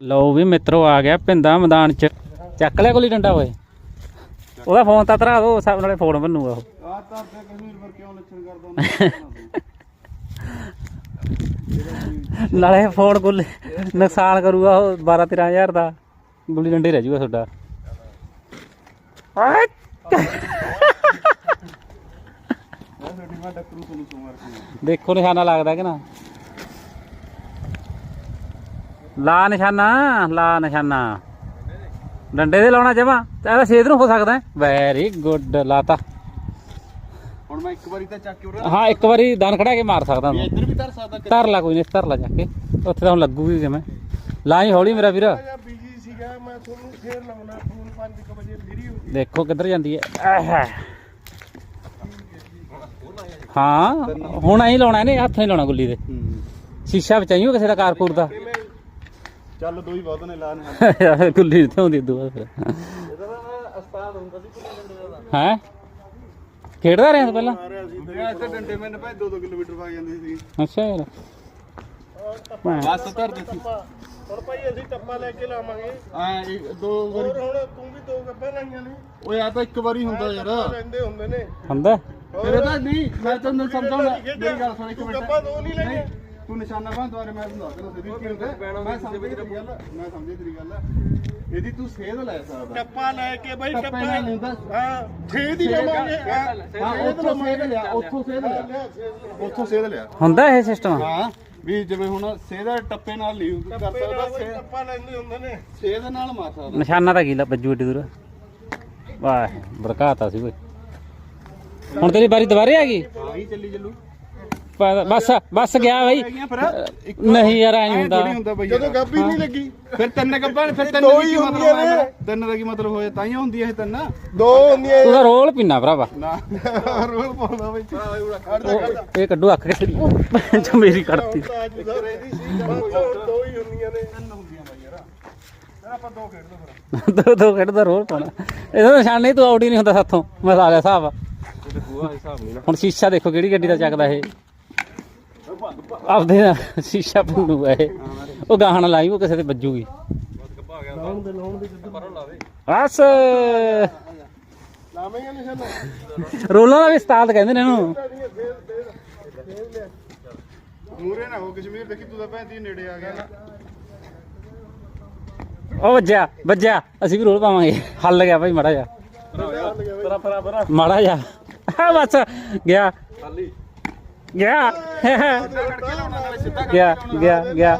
ਲਓ ਵੀ ਮਿੱਤਰੋ ਆ ਗਿਆ ਪਿੰਦਾ ਮੈਦਾਨ ਚ। ਚੱਕ ਲਿਆ ਗੁੱਲੀ ਡੰਡਾ ਓਏ। ਉਹਦਾ ਫੋਨ ਤਾਂ ਧਰਾ ਦੋ ਸਭ ਨਾਲੇ ਫੋਨ ਬੰਨੂਗਾ ਉਹ ਆ ਤਾਂ ਤੇ ਕਸ਼ਮੀਰ ਪਰ ਕਿਉਂ ਲੱਛਣ ਕਰਦਾ ਨਾਲੇ ਫੋਨ ਗੁੱਲੀ ਨੁਕਸਾਨ ਕਰੂਗਾ ਉਹ 12 13000 ਦਾ। ਗੁੱਲੀ ਡੰਡੇ ਰਹਿ ਜੂਗਾ ਤੁਹਾਡਾ। ਦੇਖੋ ਨਿਸ਼ਾਨਾ ਲੱਗਦਾ ਕਿ ਨਾ। ਲਾ ਨਿਸ਼ਾਨਾ ਲਾ ਨਿਸ਼ਾਨਾ। ਡੰਡੇ ਦੇ ਲਾਉਣਾ ਜਮਾ ਇਹਦਾ ਛੇਦ ਨੂੰ ਹੋ ਸਕਦਾ ਵੈਰੀ ਗੁੱਡ ਲਾਤਾ। ਹੁਣ ਮੈਂ ਇੱਕ ਵਾਰੀ ਤਾਂ ਚੱਕ ਕੇ ਉਰੇ ਹਾਂ ਇੱਕ ਵਾਰੀ ਦਨ ਖੜਾ ਕੇ ਮਾਰ ਸਕਦਾ ਤੂੰ ਇੱਧਰ ਵੀ ਧਰ ਸਕਦਾ ਧਰ ਲਾ ਕੋਈ ਨਹੀਂ ਧਰ ਲਾ ਜਾ ਕੇ। ਉੱਥੇ ਤਾਂ ਹੁਣ ਲੱਗੂਗੀ ਕਿਵੇਂ। ਲਾਈ ਹੌਲੀ ਮੇਰਾ ਵੀਰ। ਬੀਜੀ ਸੀਗਾ ਮੈਂ ਤੁਹਾਨੂੰ ਫੇਰ ਲਾਉਣਾ ਫੋਨ 5 ਵਜੇ ਫਰੀ ਹੋ ਦੇਖੋ ਕਿੱਧਰ ਜਾਂਦੀ ਹੈ। ਆਹ। ਹਾਂ ਹੁਣ ਐਂ ਲਾਉਣਾ ਇਹਨੇ ਹੱਥ ਨਹੀਂ ਲਾਉਣਾ ਗੁੱਲੀ ਦੇ। ਸ਼ੀਸ਼ਾ ਬਚਾਈਓ ਕਿਸੇ ਦਾ ਕਾਰਪੂਰ ਦਾ। ਚੱਲ ਦੋ ਹੀ ਬਹੁਤ ਨੇ ਲਾਣ ਗੁੱਲੀ ਨਹੀਂ ਆਉਂਦੀ ਦੁਆ ਫਿਰ। ਇਹਦਾ ਨਾ ਉਸਤਾਦ ਹੁੰਦਾ ਸੀ ਕੁੱਲੇ ਡੰਡੇ ਦਾ? ਹੈ? ਖੇਡਦਾ ਰਿਹਾ ਤੂੰ ਪਹਿਲਾਂ? ਦੁਨੀਆ ਇੱਥੇ ਡੰਡੇ ਮੈਨੇ ਭਾਈ 2-2 ਕਿਲੋਮੀਟਰ ਪਾ ਜਾਂਦੇ ਸੀ। ਅੱਛਾ ਯਾਰ। ਬਸ ਧਰਦੇ ਸੀ ਹੁਣ ਭਾਈ ਅਸੀਂ ਟੱਪਾ ਲੈ ਕੇ ਲਾਵਾਂਗੇ। ਆ ਇੱਕ ਦੋ ਵਾਰੀ। ਹੋਰ ਹੁਣ ਤੂੰ ਵੀ ਦੋ ਗੱਭੇ ਲਾਈਆਂ ਨੇ। ਓਏ ਆ ਤਾਂ ਇੱਕ ਵਾਰੀ ਹੁੰਦਾ ਯਾਰ। ਲੈਂਦੇ ਹੁੰਦੇ ਨੇ। ਹੁੰਦਾ? ਫਿਰ ਇਹਦਾ ਨਹੀਂ ਮੈਂ ਤੈਨੂੰ ਸਮਝਾਉਣਾ। ਮੇਰੀ ਗੱਲ ਸੁਣ ਇੱਕ ਤੂੰ ਮਿੰਟ। ਗੱਭਾ ਦੋ ਨਹੀਂ ਲਈਆਂ? ਤੂੰ ਨਿਸ਼ਾਨਾ ਬਾਂਹ ਦੁਆਰੇ ਮੈਂ ਤੁਹਾਨੂੰ ਦੱਸ ਰਿਹਾ ਸੀ ਕੀ ਹੁੰਦਾ ਮੈਂ ਸਮਝ ਤੇਰੀ ਗੱਲ ਮੈਂ ਸਮਝ ਤੇਰੀ ਗੱਲ ਇਹਦੀ ਤੂੰ ਸੇਧ ਲੈ ਸਕਦਾ। ਟੱਪਾ ਲੈ ਕੇ ਬਾਈ ਟੱਪੇ ਟੱਪਾ। ਨਾਲ ਨਹੀਂ ਹੁੰਦਾ ਹਾਂ ਛੇਦ ਹੀ ਲਵਾਂਗੇ। ਹਾਂ ਉੱਥੋਂ ਸੇਧ ਲਿਆ ਉੱਥੋਂ ਸੇਧ ਲਿਆ। ਉੱਥੋਂ ਸੇਧ ਲਿਆ। ਹੁੰਦਾ ਇਹ ਸਿਸਟਮ ਹਾਂ ਵੀ ਜਿਵੇਂ ਹੁਣ ਸੇਧ ਟੱਪੇ ਨਾਲ ਨਹੀਂ ਕਰ ਸਕਦਾ ਸੇਧ- ਟੱਪਾ ਲੈਂਦੇ ਹੁੰਦੇ ਨੇ। ਸੇਧ ਨਾਲ ਮਾਰ ਸਕਦਾ। ਨਿਸ਼ਾਨਾ ਤਾਂ ਕੀ ਲਾ ਬੱਜੂ ਏਡੀ ਦੂਰ? ਵਾਹ ਬਰਕਾਤਾ ਸੀ ਓਏ ਹੁਣ ਤੇਰੀ ਵਾਰੀ ਦੁਬਾਰੇ ਆ ਗਈ? ਹਾਂ ਹੀ ਚੱਲੀ ਚੱਲੂ। ਪ- ਬਸ ਬਸ ਗਿਆ ਬਈ। ਨਹੀਂ ਯਾਰ ਐਂ ਹੁੰਦਾ। ਬਈ ਜਦੋਂ ਗੱਭੀ ਨਹੀਂ ਲੱਗੀ। ਫਿਰ ਤਿੰਨ ਗੱਬਾਂ ਫਿਰ ਤਿੰਨ ਦੋ ਹੀ ਕੀ ਮਤਲਬ ਹੁੰਦੀਆਂ ਨੇ। ਫਿਰ? ਤਿੰਨ ਦਾ ਕੀ ਮਤਲਬ ਹੋਇਆ? ਤਾਂ ਹੀ ਹੁੰਦੀ ਇਹ ਤਿੰਨ। ਦੋ ਹੁੰਦੀਆਂ ਤੂੰ ਤਾਂ ਰੋਲ ਪਿੰਨਾ ਭਰਾਵਾ। ਨਾ। ਰੋਲ ਪਾਉਂਦਾ ਵਿੱਚ ਉਹ ਇਹ ਕੱਢੂ ਅੱਖ ਕੇ ਜੋ ਮੇਰੀ ਕੱਢਤੀ ਦਾ ਹੀ ਹੁੰਦੀਆਂ ਨੇ। ਤਿੰਨ ਹੁੰਦੀਆਂ ਬਾਈ ਯਾਰ। ਯਾਰ ਆਪਾਂ ਦੋ ਖੇਡ ਫਿਰ ਦੋ ਦੋ ਕੱਢਦਾ ਰੋਲ ਪਾਉਣਾ। ਇਹਦਾ ਨਿਸ਼ਾਨ ਨਹੀਂ ਤੂੰ ਆਊਟ ਹੀ ਨਹੀਂ ਹੁੰਦਾ ਸਾਥੋਂ। ਮੈਂ ਲਾ ਲਿਆ ਹਿਸਾਬ। ਹੁਣ ਸ਼ੀਸ਼ਾ ਦੇਖੋ ਕਿਹੜੀ ਗੱਡੀ ਦਾ ਚੱਕਦਾ ਇਹ। ਆਪਦੇ ਨਾਲ ਸ਼ੀਸ਼ਾ ਪੰਨੂਗਾ ਇਹ। ਉਹ ਗਾਹਣ ਲਾਈ ਉਹ ਕਿਸੇ ਤੇ ਵੱਜੂਗੀ। ਲਾਉਣ ਦੇ ਲਾਉਣ ਦੇ ਜਿੱਦ ਬਸ। ਲਾਵੇਂਗੇ ਨਿਸ਼ਾਨਾ ਰੋਲਾਂ ਦਾ ਵੀ ਉਸਤਾਦ ਕਹਿੰਦੇ ਨੇ ਇਹਨੂੰ। ਮੂਰੇ ਨਾ ਹੋ ਕਸ਼ਮੀਰ ਦੇਖੀ ਤੂੰ ਤਾਂ ਭੈਣ ਦੀ ਨੇੜੇ ਆ ਗਿਆ। ਨਾ ਉਹ ਵੱਜਿਆ ਵੱਜਿਆ। ਅਸੀਂ ਵੀ ਰੋਲ ਪਾਵਾਂਗੇ। ਹੱਲ ਗਿਆ ਭਾਈ ਮਾੜਾ ਜਾ ਪਰਾ ਪਰਾ ਪਰਾ ਮਾੜਾ ਜਾ ਬਸ ਗਿਆ। ਖਾਲੀ। ਗਿਆ। ਗਿਆ ਗਿਆ ਗਿਆ।